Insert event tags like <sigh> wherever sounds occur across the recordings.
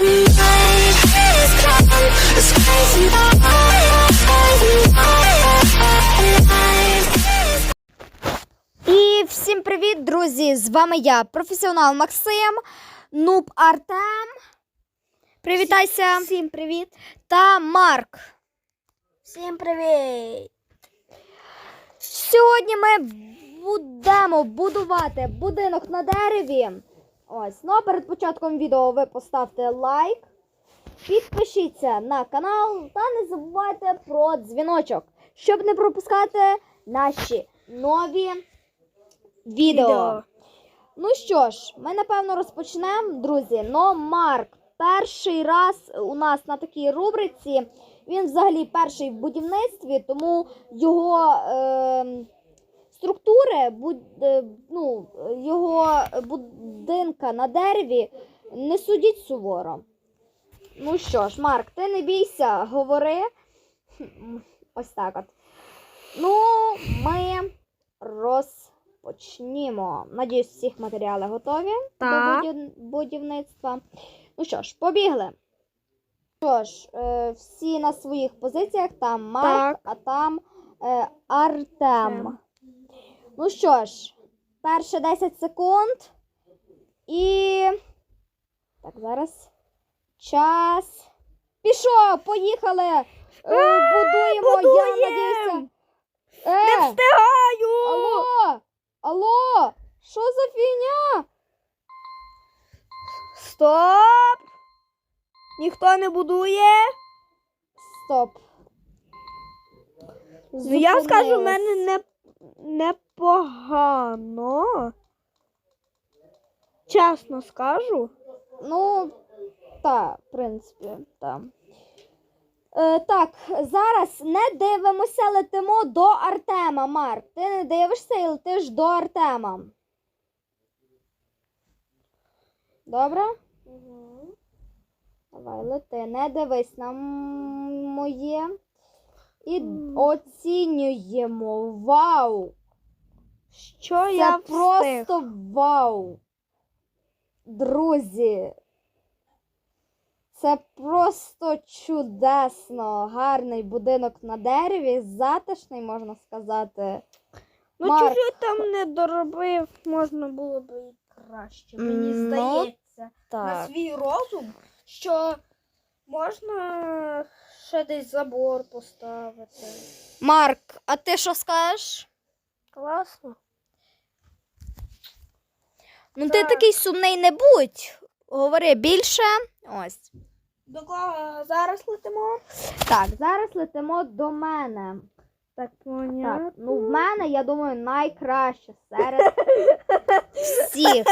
І всім привіт, друзі! З вами я, професіонал Максим, Нуб Артем. Привітайся. Всім привіт! Та Марк. Всім привіт! Сьогодні ми будемо будувати будинок на дереві. Ось, ну а перед початком відео ви поставте лайк, підпишіться на канал та не забувайте про дзвіночок, щоб не пропускати наші нові відео. Відео. Ну що ж, ми напевно розпочнемо, друзі. Но Марк перший раз у нас на такій рубриці. Він взагалі перший в будівництві, тому його е, структури, е, ну, його будинка на дереві не судіть суворо. Ну що ж, Марк, ти не бійся, говори. Ось так от. Ну, ми розпочнімо. Надіюсь, всіх матеріали готові Так. до будівництва. Ну що ж, побігли. Що ж, е, всі на своїх позиціях, там Марк, а там е, Артем. Ну що ж, перше 10 секунд. І. Так, зараз. Час. Пішов, поїхали. Е, будуємо, я надіюся. Не Е, встигаю! алло! Алло! Що за фігня? Стоп! Ніхто не будує. Стоп. Ну я скажу, в мене не непогано. Чесно скажу. Ну, так, в принципі, так. Е, так, зараз не дивимося, летимо до Артема, Марк. Ти не дивишся і летиш до Артема. Добре? Давай, лети, не дивись на моє. І оцінюємо. Вау! Що Це я встиг? просто вау. Друзі. Це просто чудесно. Гарний будинок на дереві, затишний, можна сказати. Ну Марк. чужий там не доробив, можна було б і краще. Мені Ну, здається. на свій розум, що можна ще десь забор поставити. Марк, а ти що скажеш? Класно. Ну, ти такий сумний не будь. Говори більше. Ось. До кого зараз летимо? Так, зараз летимо до мене. Так, Так, ну в мене, я думаю, найкраще серед всіх. <laughs>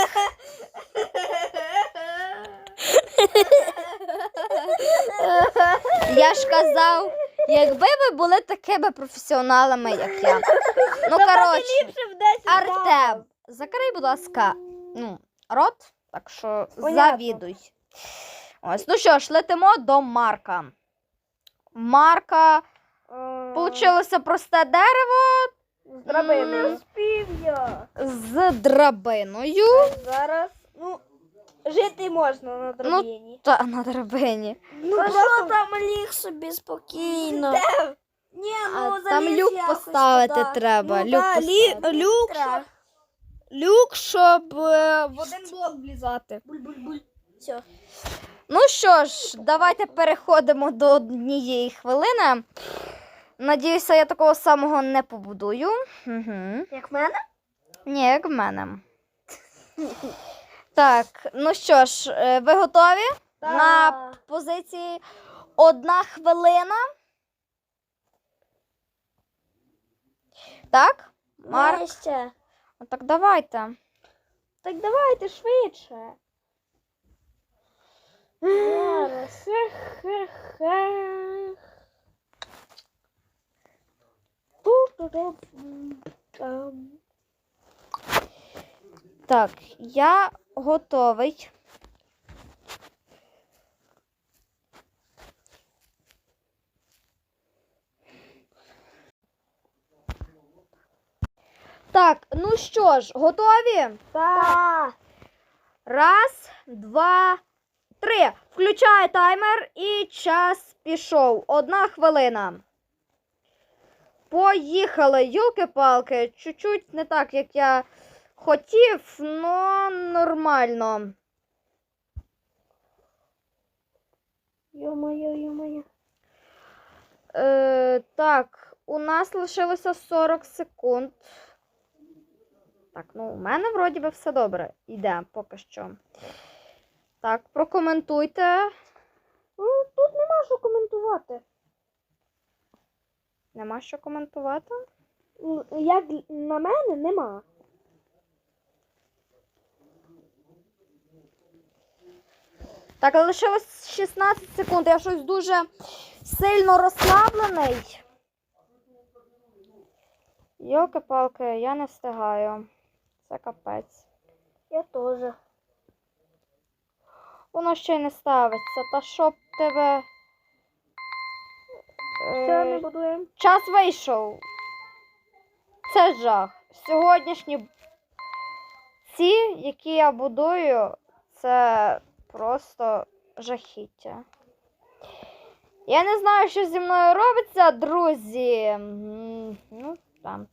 Я ж казав, якби ви були такими професіоналами, як я. Ну, коротше, ліпше в 10 Артем, закрий, будь ласка, ну, рот, так що Понятно. завідуй. Ось, ну що ж, летимо до Марка. Марка Получилося просте дерево спів я. з драбиною. Зараз, жити можна на драбині. Та на драбині. Ну, що там ліг собі спокійно. Ні, А там люк поставити треба. Ну, люк да, лі- люк, щоб, люк, щоб е, в один блок влізати. Буль-буль-буль. Все. Ну що ж, давайте переходимо до однієї хвилини. Надіюся, я такого самого не побудую. Угу. Як в мене? Ні, як в мене. <laughs> Так, ну що ж, е, ви готові? На позиції одна хвилина. Так? Марк? Ще. Ну, Так давайте. Так давайте швидше. Зараз. Хе-хе-хе. Так, я готовий. Так, ну що ж, готові? Так. Раз, два, три. Включаю таймер і час пішов. Одна хвилина. Поїхали, юлки-палки. Чуть-чуть не так, як я хотів, но нормально. Йо-моє, йо-моє. Е, так, у нас лишилося 40 секунд. Так, ну у мене вроді би все добре. Йде поки що. Так, прокоментуйте. Ну, тут нема що коментувати. Нема що коментувати. Як на мене, нема. Так, лишилось 16 секунд. Я щось дуже сильно розслаблений. Йолки-палки, я не встигаю. Це капець. Я теж. Воно ще й не ставиться. Та щоб тебе. Все, не Е, будуємо. час вийшов. Це жах. Сьогоднішні ці, які я будую, це просто жахіття. Я не знаю, що зі мною робиться, друзі. Ну, там.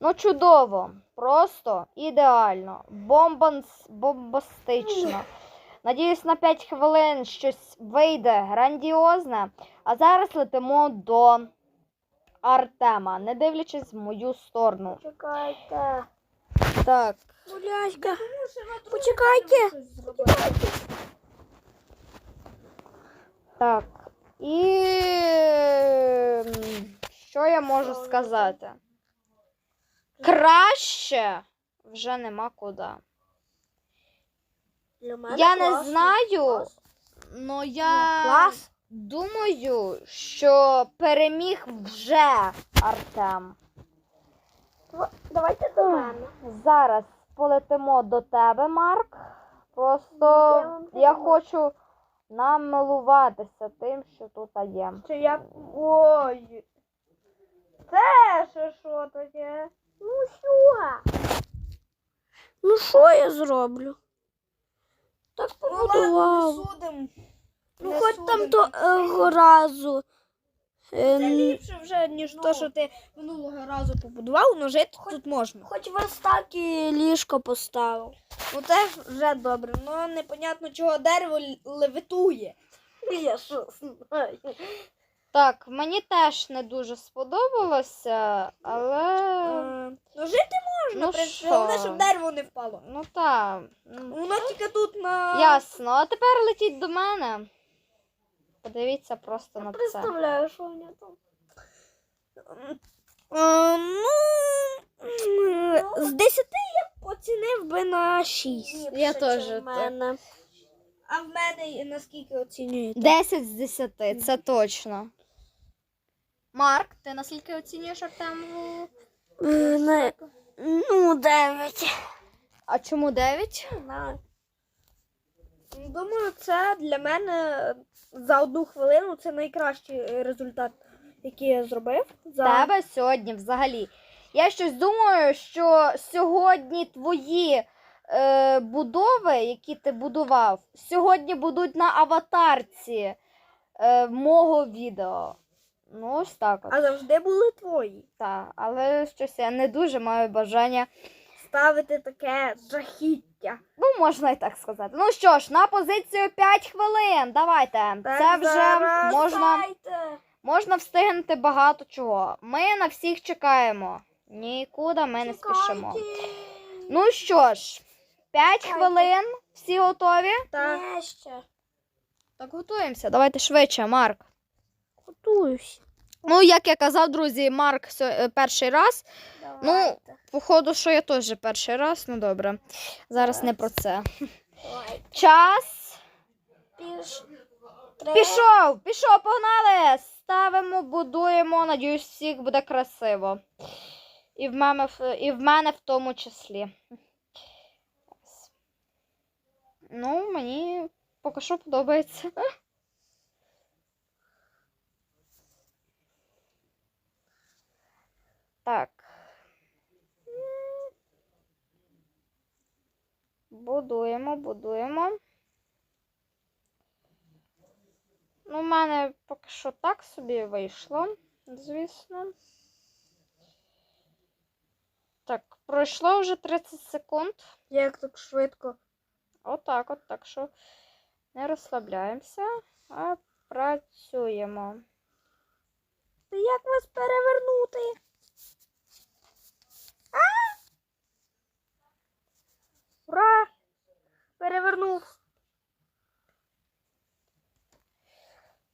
Ну, чудово. Просто ідеально. Бомбанс, бомбастично. Надіюсь, на 5 хвилин щось вийде грандіозне. А зараз летимо до Артема, не дивлячись в мою сторону. Чекайте. Так. Буляська. Почекайте. Так. І що я можу сказати? Краще вже нема куди. Я не знаю, але я Клас. думаю, що переміг вже Артем. Давайте до мене. Зараз полетимо до тебе, Марк. Просто Я вам я милуватися тим, що тут є. Що я. Ой. Це ще що таке? Ну що? Ну що я зроблю? Так побудував. Ну, хоч там того разу. Е, Це ліпше вже, ніж ну. то, що ти минулого разу побудував, але жити тут можна. Хоч верстак і ліжко поставив. Ну це вже добре. Ну непонятно, чого дерево левитує. <laughs> Я що знаю. Так, мені теж не дуже сподобалося, але. Е, Ну жити можна, Ну принципі, головне, щоб дерево не впало. Ну так. Воно тільки тут на. Ясно. А тепер летіть до мене. Подивіться просто на це. Представляю, що у нього там. Е, ну, з 10 я оцінив би на 6. Я теж в мене. А в мене наскільки оцінюєте? 10 з 10, це точно. Марк, ти наскільки оцінюєш Артему? Не- Ну, дев'ять. А чому 9? Не знаю. Думаю, це для мене за одну хвилину це найкращий результат, який я зробив. За... тебе сьогодні взагалі. Я щось думаю, що сьогодні твої е, будови, які ти будував, сьогодні будуть на аватарці е, мого відео. Ну, ось так от. А завжди були твої. Та, але щось я не дуже маю бажання. Ставити таке жахіття. Ну, можна і так сказати. Ну що ж, на позицію 5 хвилин. Давайте. Так, Це вже зараз. можна, Дайте. можна встигнути багато чого. Ми на всіх чекаємо. Нікуди ми не спішимо. Ну що ж, 5 Чекайте. хвилин. Всі готові? Так. Не ще. Так, готуємося. Давайте швидше, Марк. Готуюсь. Ну, як я казав, друзі, Марк е, перший раз. Давайте. Походу, що я теж перший раз. Ну добре. Зараз не про це. Давайте. Час. Піш. Пішов, пішов, погнали! Ставимо, будуємо. Надіюсь, всіх буде красиво. І в мене, і в мене в тому числі. Ну, мені поки що подобається. Так. Будуємо, будуємо. Ну, у мене поки що так собі вийшло, звісно. Так, пройшло вже 30 секунд. Як так швидко. Отак от, так що не розслабляємося, а працюємо. Як вас перевернути? Ура! Перевернув.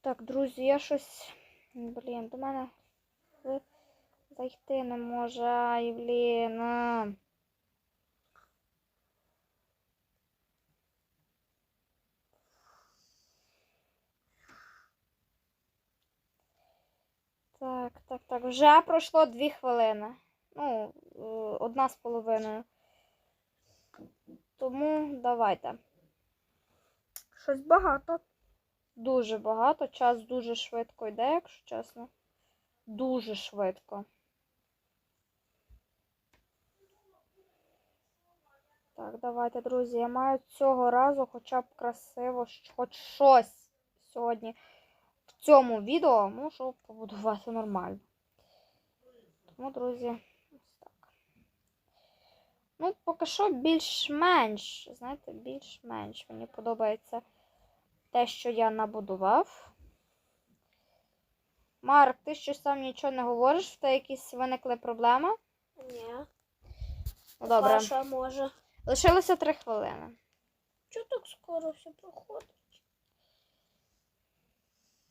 Так, друзі, я щось. Блін, до мене зайти не може. Ай, блін. Так, так, так. Вже пройшло дві хвилини. Ну, е, одна з половиною. Тому давайте. Щось багато. Дуже багато, час дуже швидко йде, якщо чесно. Дуже швидко. Так, давайте, друзі. Я маю цього разу хоча б красиво, хоч щось сьогодні в цьому відео можу побудувати нормально. Тому, друзі. Ну, поки що більш-менш, знаєте, більш-менш мені подобається те, що я набудував. Марк, ти щось сам нічого не говориш, в тебе якісь виникли проблеми? Ні. Ну, добре. Паша може. Лишилося три хвилини. Чого так скоро все проходить?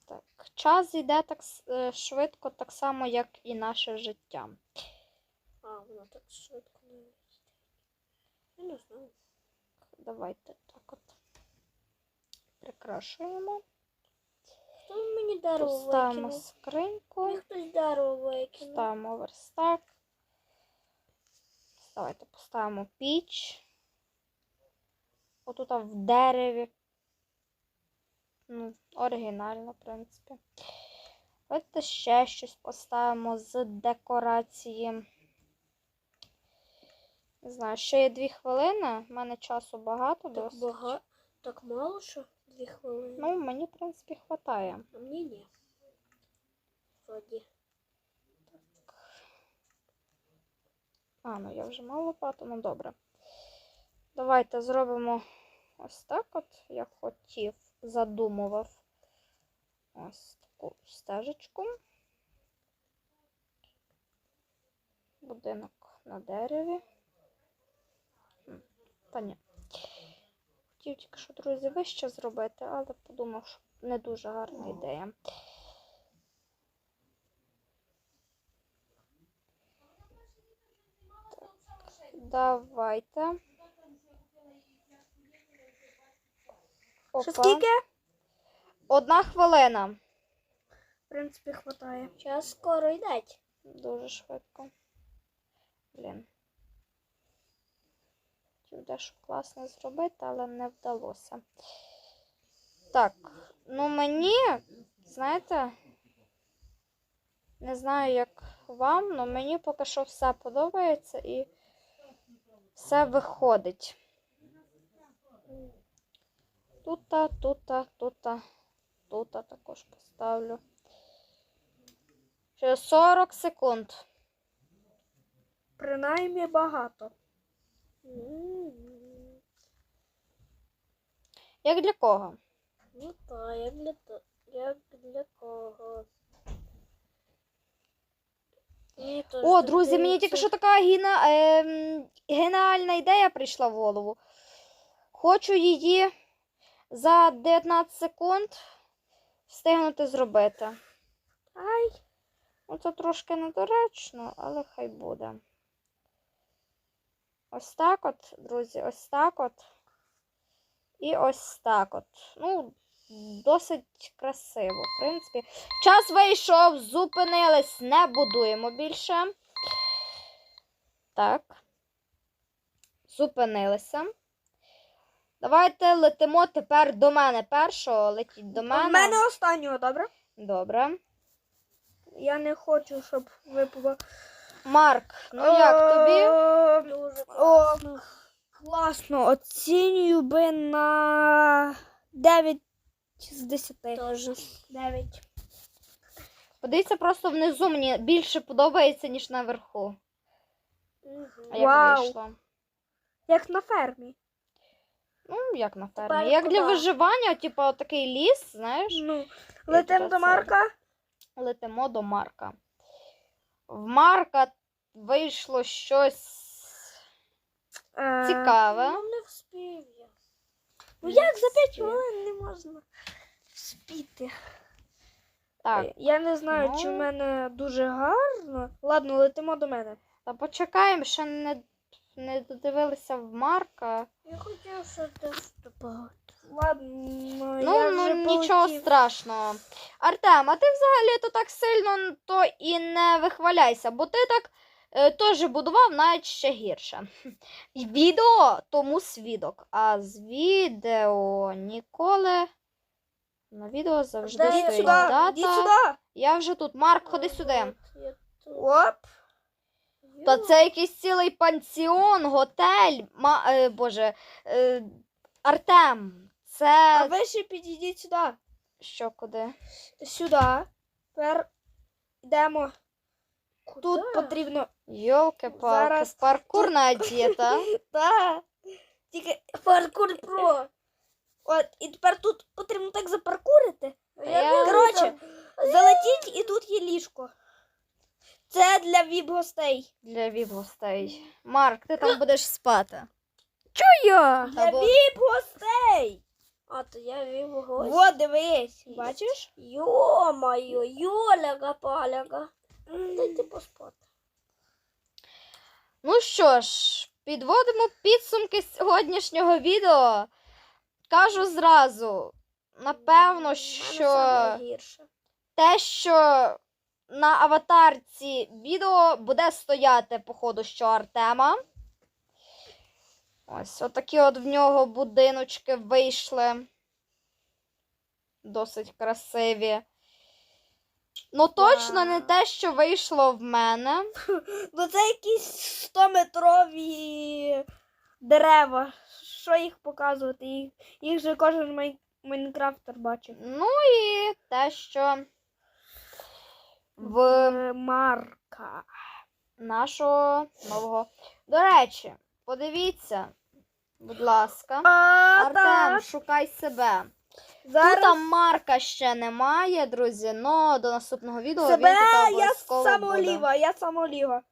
Так, час йде так е, швидко, так само, як і наше життя. А, воно так швидко. Я не знаю. Давайте так от прикрашуємо. Хто мені Поставимо викинув? скриньку, Мені хтось викинув. ставимо верстак. Давайте поставимо піч. Отут в дереві. Ну, оригінально, в принципі. Давайте ще щось поставимо з декорації. Не знаю, ще є дві хвилини. У мене часу багато Так досить. багато. Так мало що? Дві хвилини. Ну, мені, в принципі, вистачає. А мені ні. Вроді. А, ну я вже мав лопату, ну добре. Давайте зробимо ось так от, як хотів, задумував. Ось таку стежечку. Будинок на дереві. Та ні. Хотів тільки що, друзі, вище зробити, але подумав, що не дуже гарна ідея. Давайте. Що скільки? Одна хвилина. В принципі, хватає. Час скоро йдеть. Дуже швидко. Блін. Хотів дещо класне зробити, але не вдалося. Так, ну мені, знаєте, не знаю, як вам, але мені поки що все подобається і все виходить. Тута, тута, тута, тута також поставлю. Ще 40 секунд. Принаймні багато. Як для кого? Ну так, як для то- як для кого? Теж О, так друзі, мені тільки що така гіна, ем, геніальна ідея прийшла в голову. Хочу її за 19 секунд встигнути зробити. Ай, Ну, це трошки недоречно, але хай буде. Ось так от, друзі, ось так от. І ось так от. Ну, досить красиво, в принципі. Час вийшов, зупинились, не будуємо більше. Так. Зупинилися. Давайте летимо тепер до мене першого. Летіть до мене. мене останнього, добре? Добре. Я не хочу, щоб ви поба... Марк, ну як тобі? Е, Дуже О, класно. класно. Оцінюю би на 9 з 10. Тоже. 9. Подивіться, просто внизу мені більше подобається, ніж наверху. А як Вау. вийшло? Як на фермі. Ну, як на фермі. Тепер Як для куди? виживання, типу, такий ліс, знаєш, Ну, летим до це. Марка. летимо до Марка. В Марка вийшло щось Е, цікаве. Ну, не вспів я. Ну як за 5 хвилин не можна спіти? Так, Я не знаю, чи в Ну. мене дуже гарно. Ладно, летимо до мене. та почекаємо, ще не, не додивилися в Марка. Я хотів, щоб ти вступав. Ладно, Ну, я ну вже нічого полетів. страшного. Артем, а ти взагалі то так сильно то і не вихваляйся, бо ти так е, теж будував навіть ще гірше. Відео тому свідок, а з відео ніколи. На відео завжди Дай стоїть сюди, дата. сюди. Я вже тут. Марк, ходи сюди. Оп. Та це якийсь цілий пансіон, готель. Ма, е, Боже, е, Артем, це А ви ще підійдіть сюди. що куди? Сюди. Тепер йдемо. Тут потрібно. Йолки-палки, Зараз паркурна дієта. <laughs> Та. Тільки паркур про. От, і тепер тут потрібно так запаркурити. Я- Коротше, залетіть і тут є ліжко. Це для віп-гостей. Для віп-гостей. Марк, ти там будеш спати. Я? Для Або- віп-гостей. А, то я вів гость. Вот, дивись. Бачиш? Йо-моє, йоляга паляга. Дайте поспати. Ну що ж, підводимо підсумки сьогоднішнього відео. Кажу зразу, напевно, що те, що на аватарці відео буде стояти, походу, що Артема. Ось, отакі от в нього будиночки вийшли. Досить красиві. Ну, точно не те, що вийшло в мене. <laughs> Ну це якісь 100-метрові дерева. Що їх показувати? Їх, їх же кожен май... майнкрафтер бачив. Ну і те, що в Марка. нашого нового. До речі, подивіться, будь ласка. А, Артем, так. шукай себе. Зараз Тут там Марка ще немає, друзі, але до наступного відео себе він тут я обов'язково самого буде. ліва, я самого ліва.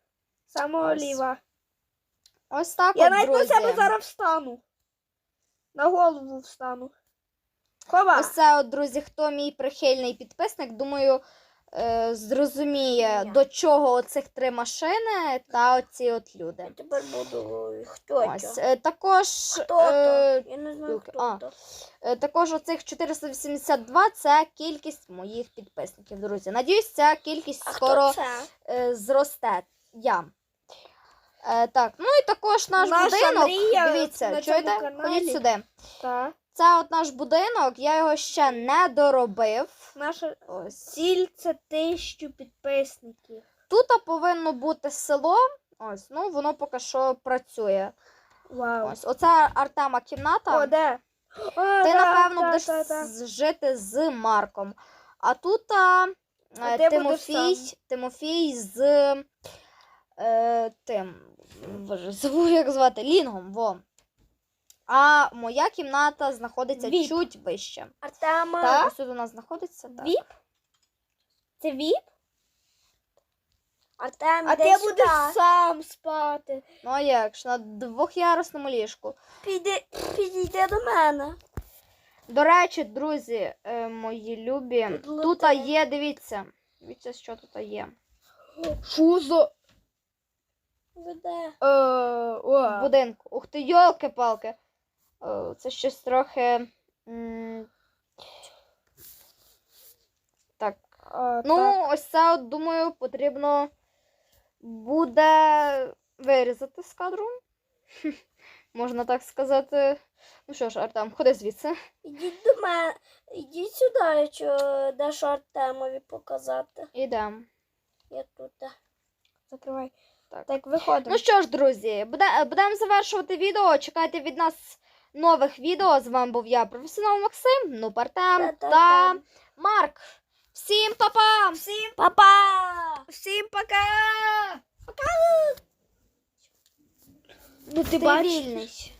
Ось. Ось так Я от, навіть друзі. на себе зараз встану. На голову встану. Хова. Ось це, от, друзі, хто мій прихильний підписник, думаю, е, зрозуміє, до чого оцих три машини та оці от люди. Я тепер буду хто Ось, це? е, також, Хто е. Я не знаю, а. хто то. е, також оцих 482 це кількість моїх підписників, друзі. Надіюсь, ця кількість А скоро хто це? е, зросте. Я. Е, так, ну і також наш Наша будинок. мрія Дивіться, на цьому чуєте? каналі. Ходіть сюди. Так. Це от наш будинок, я його ще не доробив. Наша Ось. ціль це тисячу підписників. Тут повинно бути село. Ось, ну воно поки що працює. Вау. Ось, оце Артема кімната. О, де? О, Ти, да, напевно, да, будеш да, да. жити з Марком. А тут а, А е, Тимофій. Тимофій з е, тим. Боже, забув, як звати Лінгом. Во. А моя кімната знаходиться Віп. чуть вище. Артема. Так, ось тут у нас знаходиться. Так. Віп? Це віп? Артем, А іди ти сюди. будеш сам спати. Ну а як ж на двохярусному ліжку. Піди, підійди до мене. До речі, друзі, е, мої любі, Тут тут є, дивіться. Дивіться, що тут є. Шузо. Веде. Е, В будинку. Ух ти, йолки-палки. Це щось трохи. Так. Ну, ось це, от, думаю, потрібно буде вирізати з кадру. <laughs> Можна так сказати. Ну що ж, Артем, ходи звідси. Ідіть до мене. Ідіть сюди, якщо даш Артемові показати. Ідемо. Я тут. Закривай. Так. Так, виходимо. Ну що ж, друзі, будемо завершувати відео. Чекайте від нас нових відео. З вами був я, професіонал Максим, ну Партем та Марк. Всім па-па! Всім, Па-па! всім пока! Пока! Ну ти бачиш?